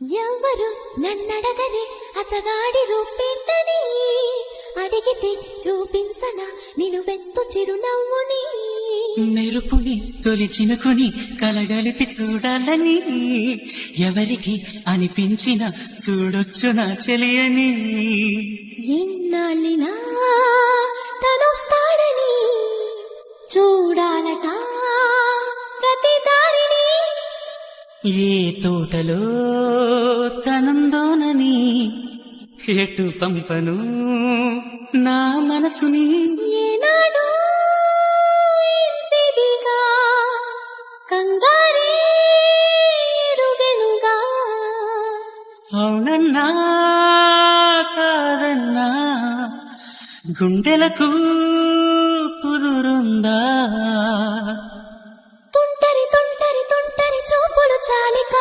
ఎవ్వరు నన్నడగరే అతగాడి రూపేంటని? అడిగితే చూపించన నిలువెత్తు చిరునవ్వుని? మెరుపుని తొలి చినుకుని కలగలిపి చూడాలని ఎవరికి అనిపించిన చూడొచ్చు నా చెలియని ఎన్నాళ్ళినా తనొస్తాడని చూడాలట. ఏ తోటలో తనందోనని ఎటు పంపను నా మనసుని? అవునన్నా కాదన్నా గుండెలకు కుదురుందా? ചാലിക്ക